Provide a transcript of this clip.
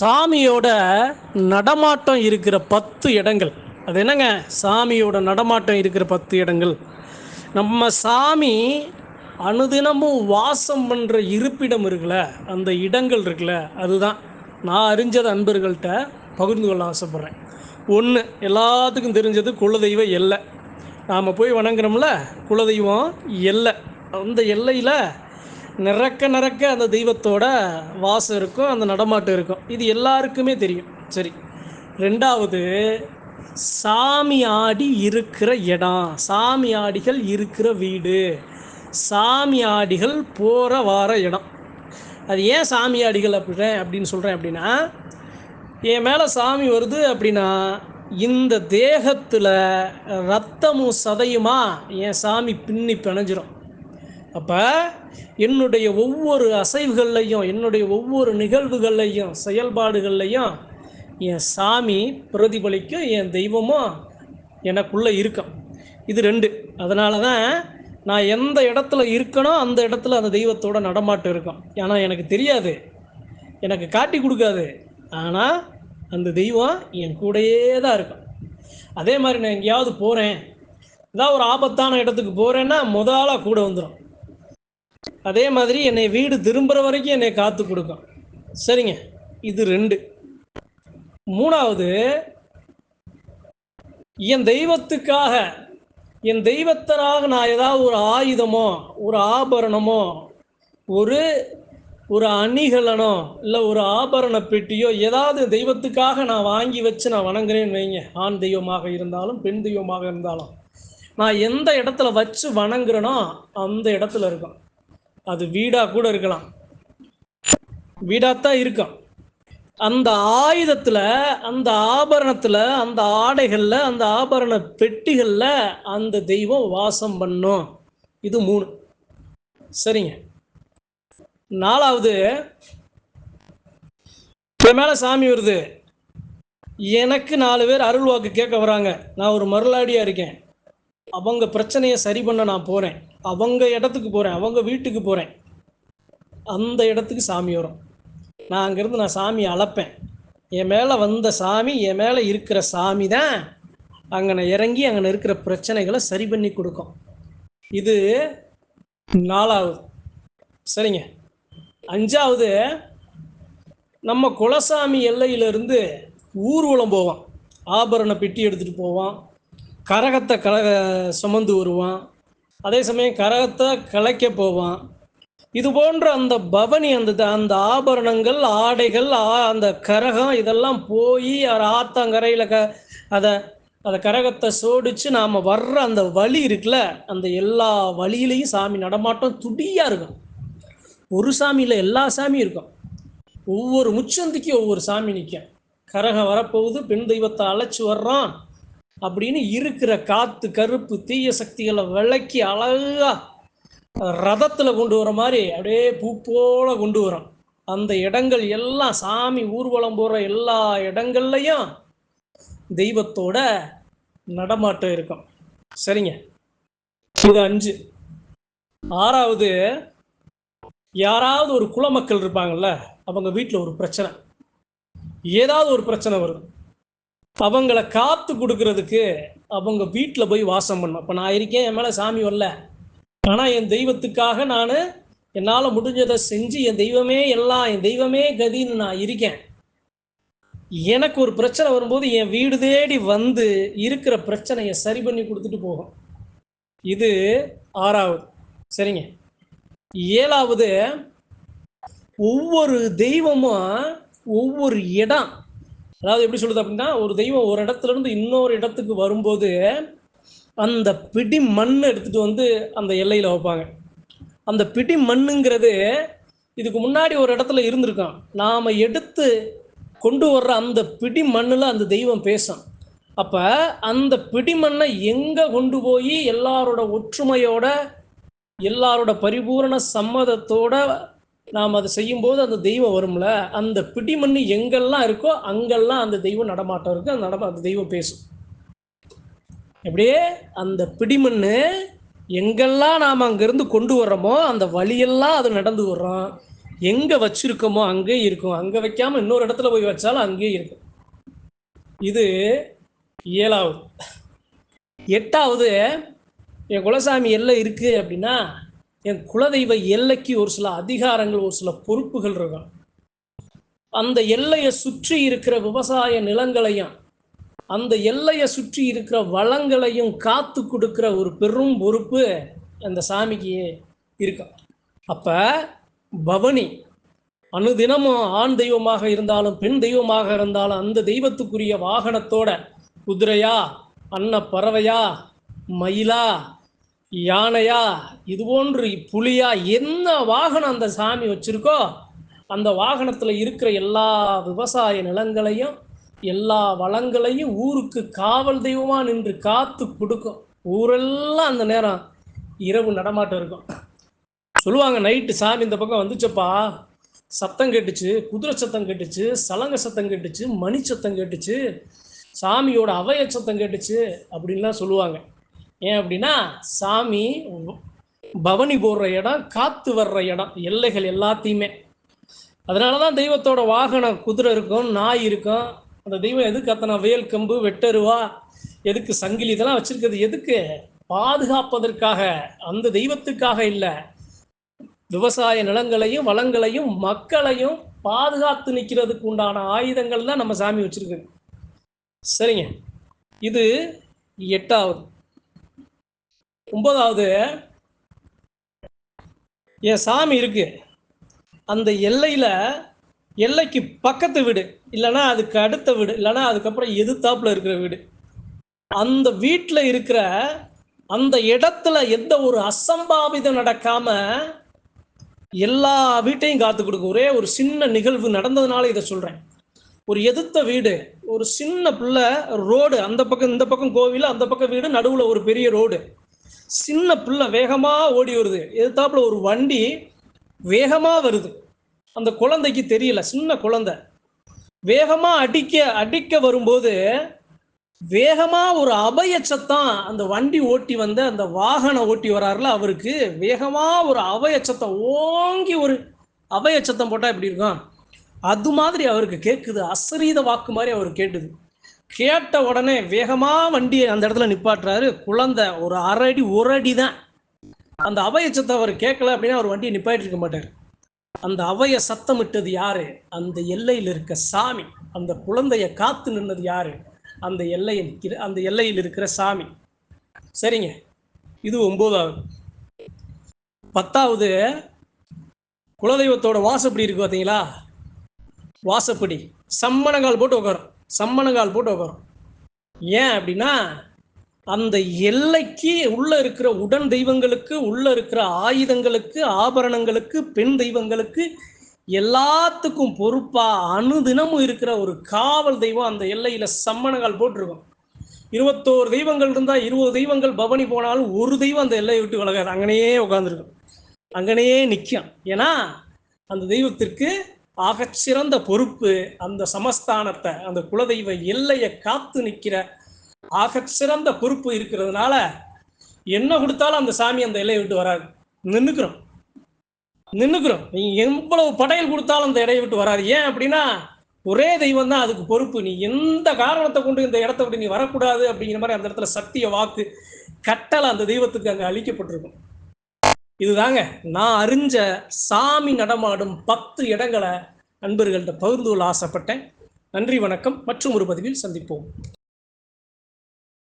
சாமியோட நடமாட்டம் இருக்கிற பத்து இடங்கள். அது என்னங்க? சாமியோட நடமாட்டம் இருக்கிற பத்து இடங்கள். நம்ம சாமி அனுதினமும் வாசம் பண்ணுற இருப்பிடம் இருக்குல்ல அந்த இடங்கள் இருக்குல்ல அதுதான். நான் அறிஞ்சது அன்பர்கள்ட்ட பகிர்ந்து கொள்ள ஆசைப்பட்றேன். ஒன்று எல்லாத்துக்கும் தெரிஞ்சது குலதெய்வ எல்லை. நாம் போய் வணங்குறோம்ல குலதெய்வம் எல்லை. அந்த எல்லையில் நிறக்க நிறக்க அந்த தெய்வத்தோட வாசம் இருக்கும் அந்த நடமாட்டம் இருக்கும். இது எல்லாருக்குமே தெரியும். சரி. ரெண்டாவது சாமி ஆடி இருக்கிற இடம் சாமி ஆடிகள் இருக்கிற வீடு சாமி ஆடிகள் போகிற வார இடம். அது ஏன் சாமி ஆடிகள் அப்படின்றேன் அப்படின்னு சொல்கிறேன் அப்படின்னா என் மேலே சாமி வருது அப்படின்னா இந்த தேகத்தில் ரத்தமும் சதையுமா என் சாமி பின்னி பிணைஞ்சிரும். அப்போ என்னுடைய ஒவ்வொரு அசைவுகள்லையும் என்னுடைய ஒவ்வொரு நிகழ்வுகள்லையும் செயல்பாடுகள்லையும் என் சாமி பிரதிபலிக்கும் என் தெய்வமும் எனக்குள்ளே இருக்கும். இது ரெண்டு. அதனால தான் நான் எந்த இடத்துல இருக்கனோ அந்த இடத்துல அந்த தெய்வத்தோட நடமாட்டம் இருக்கும். ஏன்னா எனக்கு தெரியாது. எனக்கு காட்டி கொடுக்காது. ஆனால் அந்த தெய்வம் என் கூடையே தான் இருக்கும். அதே மாதிரி நான் எங்கேயாவது போகிறேன் ஏதாவது ஒரு ஆபத்தான இடத்துக்கு போகிறேன்னா முதலாக கூட வந்துடும் அதே மாதிரி என்னை வீடு திரும்புகிற வரைக்கும் என்னை காத்து கொடுக்கும். சரிங்க. இது ரெண்டு. மூணாவது என் தெய்வத்துக்காக என் தெய்வத்தராக நான் ஏதாவது ஒரு ஆயுதமோ ஒரு ஆபரணமோ ஒரு ஒரு அணிகலனோ இல்லை ஒரு ஆபரண பெட்டியோ ஏதாவது தெய்வத்துக்காக நான் வாங்கி வச்சு நான் வணங்குறேன்னு வைங்க. ஆண் தெய்வமாக இருந்தாலும் பெண் தெய்வமாக இருந்தாலும். நான் எந்த இடத்துல வச்சு வணங்குறேனோ அந்த இடத்துல இருக்கும். அது வீடாக கூட இருக்கலாம். வீடாகத்தான் இருக்கும் அந்த ஆயுதத்தில் அந்த ஆபரணத்தில் அந்த ஆடைகளில் அந்த ஆபரண பெட்டிகளில் அந்த தெய்வம் வாசம் பண்ணும். இது மூணு. சரிங்க. நாலாவது என் மேலே சாமி வருது. எனக்கு நாலு பேர் அருள்வாக்கு கேட்க வராங்க. நான் ஒரு மருளாடியாக இருக்கேன். அவங்க பிரச்சனையை சரி பண்ண நான் போகிறேன் அவங்க இடத்துக்கு போகிறேன் அவங்க வீட்டுக்கு போகிறேன் அந்த இடத்துக்கு சாமி வரும். நான் அங்கேருந்து நான் சாமி அளப்பேன். என் மேலே வந்த சாமி என் மேலே இருக்கிற சாமி தான் அங்கே இறங்கி அங்கே இருக்கிற பிரச்சனைகளை சரி பண்ணி கொடுக்கும். இது நாலாவது. சரிங்க. அஞ்சாவது நம்ம குலசாமி எல்லையிலிருந்து ஊர்வலம் போவான். ஆபரண பெட்டி எடுத்துகிட்டு போவான். கரகத்தை கல சுமந்து வருவான். அதே சமயம் கரகத்தை கலைக்க போவான். இது போன்ற அந்த பவனி அந்த அந்த ஆபரணங்கள் ஆடைகள் ஆ- அந்த கரகம் இதெல்லாம் போய் ஆத்தாங்கரையில் க அதை அதை கரகத்தை சோடிச்சு நாம் வர்ற அந்த வழி இருக்குல்ல அந்த எல்லா வழியிலையும் சாமி நடமாட்டம் துடியாக இருக்கும். ஒரு சாமியில் எல்லா சாமியும் இருக்கும். ஒவ்வொரு முச்சந்திக்கும் ஒவ்வொரு சாமி நிற்கும் கரகம் வரப்போகுது பெண் தெய்வத்தை அழைச்சி வர்றான். அப்படின்னு இருக்கிற காத்து கருப்பு தீய சக்திகளை விளக்கி அழகா ரதத்தில் கொண்டு வர மாதிரி அப்படியே பூ போல கொண்டு வரோம். அந்த இடங்கள் எல்லாம் சாமி ஊர்வலம் போகிற எல்லா இடங்கள்லையும் தெய்வத்தோட நடமாட்டம் இருக்கும். சரிங்க. இது அஞ்சு. ஆறாவது யாராவது ஒரு குலமக்கள் இருப்பாங்கல்ல அவங்க வீட்டில் ஒரு பிரச்சனை. ஏதாவது ஒரு பிரச்சனை வருது. அவங்கள காத்து கொடுக்கறதுக்கு அவங்க வீட்டில் போய் வாசம் பண்ணும் இப்போ நான் இருக்கேன் என் மேலே சாமி வரல. ஆனால் என் தெய்வத்துக்காக நான் என்னால் முடிஞ்சதை செஞ்சு என் தெய்வமே எல்லாம் என் தெய்வமே கதின்னு நான் இருக்கேன். எனக்கு ஒரு பிரச்சனை வரும்போது என் வீடு தேடி வந்து இருக்கிற பிரச்சனையை சரி பண்ணி கொடுத்துட்டு போகும். இது ஆறாவது. சரிங்க. ஏழாவது ஒவ்வொரு தெய்வமும் ஒவ்வொரு இடம் அதாவது எப்படி சொல்லுது அப்படின்னா ஒரு தெய்வம் ஒரு இடத்துல இருந்து இன்னொரு இடத்துக்கு வரும்போது அந்த பிடி மண் எடுத்துட்டு வந்து அந்த எல்லையில் வைப்பாங்க. அந்த பிடி மண்ணுங்கிறது இதுக்கு முன்னாடி ஒரு இடத்துல இருந்திருக்கான். நாம் எடுத்து கொண்டு வர்ற அந்த பிடி மண்ணில் அந்த தெய்வம் பேசும். அப்போ அந்த பிடி மண்ணை எங்கே கொண்டு போய் எல்லாரோட ஒற்றுமையோட எல்லாரோட பரிபூரண சம்மதத்தோட நாம் அதை செய்யும்போது அந்த தெய்வம் வரும்ல அந்த பிடிமண்ணு எங்கெல்லாம் இருக்கோ அங்கெல்லாம் அந்த தெய்வம் நடமாட்டம் இருக்கு. அந்த நடமா அந்த தெய்வம் பேசும். எப்படியே அந்த பிடிமண்ணு எங்கெல்லாம் நாம் அங்கேருந்து கொண்டு வர்றோமோ அந்த வழியெல்லாம் அது நடந்து வர்றோம். எங்கே வச்சிருக்கோமோ அங்கேயே இருக்கும். அங்கே வைக்காமல் இன்னொரு இடத்துல போய் வச்சாலும் அங்கேயே இருக்கும். இது ஏழாவது. எட்டாவது என் குலசாமி எல்லாம் இருக்குது அப்படின்னா என் குலதெய்வ எல்லைக்கு ஒரு சில அதிகாரங்கள் ஒரு சில பொறுப்புகள் இருக்கும் அந்த எல்லையை சுற்றி இருக்கிற விவசாய நிலங்களையும் அந்த எல்லையை சுற்றி இருக்கிற வளங்களையும் காத்து கொடுக்கிற ஒரு பெரும் பொறுப்பு அந்த சாமிக்கு இருக்கும் அப்போ பவனி அனுதினமும் ஆண் தெய்வமாக இருந்தாலும் பெண் தெய்வமாக இருந்தாலும் அந்த தெய்வத்துக்குரிய வாகனத்தோட குதிரையா அன்ன பறவையா மயிலா யானையா இது போன்று புலியா என்ன வாகனம் அந்த சாமி வச்சிருக்கோ அந்த வாகனத்தில் இருக்கிற எல்லா விவசாய நிலங்களையும் எல்லா வளங்களையும் ஊருக்கு காவல் தெய்வமாக நின்று காத்து கொடுக்கும். ஊரெல்லாம் அந்த நேரம் இரவு நடமாட்டம் இருக்கும். சொல்லுவாங்க நைட்டு சாமி இந்த பக்கம் வந்துச்சப்பா. சத்தம் கேட்டுச்சு குதிரை சத்தம் கேட்டுச்சு சலங்க சத்தம் கேட்டுச்சு மணி சத்தம் கேட்டுச்சு சாமியோட அவய சத்தம் கேட்டுச்சு அப்படின்லாம் சொல்லுவாங்க. ஏன் அப்படின்னா சாமி பவனி போடுற இடம் காத்து வர்ற இடம் எல்லைகள் எல்லாத்தையுமே. அதனால தான் தெய்வத்தோட வாகனம் குதிரை இருக்கும் நாய் இருக்கும். அந்த தெய்வம் எதுக்கு அத்தனை வேல் கம்பு வெட்டருவா? எதுக்கு சங்கிலி இதெல்லாம் வச்சிருக்கிறது? எதுக்கு? பாதுகாப்பதற்காக. அந்த தெய்வத்துக்காக இல்லை. விவசாய நிலங்களையும் வளங்களையும் மக்களையும் பாதுகாத்து நிற்கிறதுக்கு உண்டான ஆயுதங்கள் தான் நம்ம சாமி வச்சிருக்கு சரிங்க. இது எட்டாவது. ஒன்பதாவது. என் சாமி இருக்கு. அந்த எல்லையில எல்லைக்கு பக்கத்து வீடு இல்லைன்னா அதுக்கு அடுத்த வீடு இல்லைன்னா அதுக்கப்புறம் எதிர்த்தாப்புல இருக்கிற வீடு. அந்த வீட்டில் இருக்கிற அந்த இடத்துல எந்த ஒரு அசம்பாவிதம் நடக்காம எல்லா வீட்டையும் காத்து கொடுக்கும் ஒரே ஒரு சின்ன நிகழ்வு நடந்ததுனால இதை சொல்றேன். ஒரு எதிர்த்த வீடு ஒரு சின்ன பிள்ளை ரோடு அந்த பக்கம் இந்த பக்கம் கோவில் அந்த பக்கம் வீடு நடுவில் ஒரு பெரிய ரோடு. சின்ன பிள்ளை வேகமாக ஓடி வருது. எதிர்த்தாப்புல ஒரு வண்டி வேகமாக வருது. அந்த குழந்தைக்கு தெரியல சின்ன குழந்தை. வேகமாக அடிக்க அடிக்க வரும்போது வேகமாக ஒரு அபய சத்தம் அந்த வண்டி ஓட்டி வந்த அந்த வாகனம் ஓட்டி வராருல அவருக்கு வேகமாக ஒரு அபய சத்தம் ஓங்கி ஒரு அபய சத்தம் எப்படி இருக்கும்? அது மாதிரி அவருக்கு கேட்குது அசரீத வாக்கு மாதிரி அவர் கேட்டுது. கேட்ட உடனே வேகமாக வண்டியை அந்த இடத்துல நிப்பாட்டுறாரு. குழந்தை ஒரு அரை அடி ஒரு அடி தான் அந்த அபய சத்தம் அவர் கேட்கல அப்படின்னா அவர் வண்டியை நிப்பாட்டி இருக்க மாட்டார். அந்த அவைய சத்தமிட்டது யாரு? அந்த எல்லையில் இருக்க சாமி. அந்த குழந்தைய காத்து நின்னது யாரு? அந்த எல்லையை இரு- அந்த எல்லையில் இருக்கிற சாமி. சரிங்க. இது ஒன்பதாவது பத்தாவது குலதெய்வத்தோட வாசப்படி இருக்கு பார்த்தீங்களா வாசப்படி. சம்மணங்கால் போட்டு உட்காரும். சம்மணங்கால் போட்டு உட்காரும். ஏன் அப்படின்னா அந்த எல்லைக்கு உள்ள இருக்கிற உடன் தெய்வங்களுக்கு உள்ள இருக்கிற ஆயுதங்களுக்கு ஆபரணங்களுக்கு பெண் தெய்வங்களுக்கு எல்லாத்துக்கும் பொறுப்பா அனுதினமும் இருக்கிற ஒரு காவல் தெய்வம் அந்த எல்லையில சம்மணங்கால் போட்டிருக்கும். இருபத்தோரு தெய்வங்கள் இருந்தால் இருபது தெய்வங்கள் பவனி போனாலும் ஒரு தெய்வம் அந்த எல்லையை விட்டு விலகாது. அங்கனையே உட்காந்துருக்கும் அங்கனையே நிற்கும் ஏன்னா அந்த தெய்வத்திற்கு ஆகச்சிறந்த பொறுப்பு அந்த சமஸ்தானத்தை அந்த குலதெய்வ எல்லையை காத்து நிற்கிற ஆகச்சிறந்த பொறுப்பு இருக்கிறதுனால என்ன கொடுத்தாலும் அந்த சாமி அந்த எல்லையை விட்டு வராது நின்றுக்கிறோம் நின்றுக்கிறோம் நீங்கள் எவ்வளவு படையல் கொடுத்தாலும் அந்த இடையை விட்டு வராது ஏன் அப்படின்னா ஒரே தெய்வம் தான் அதுக்கு பொறுப்பு. நீ எந்த காரணத்தை கொண்டு இந்த இடத்த விட்டு நீ வரக்கூடாது அப்படிங்கிற மாதிரி அந்த இடத்துல சத்திய வாக்கு கட்டளை அந்த தெய்வத்துக்கு அங்கே அளிக்கப்பட்டிருக்கும். இதுதாங்க. நான் அறிஞ்ச சாமி நடமாடும் பத்து இடங்களை நண்பர்கள்ட்ட பகிர்ந்து கொள்ள ஆசைப்பட்டேன். நன்றி வணக்கம். மற்றும் ஒரு பதிவில் சந்திப்போம்.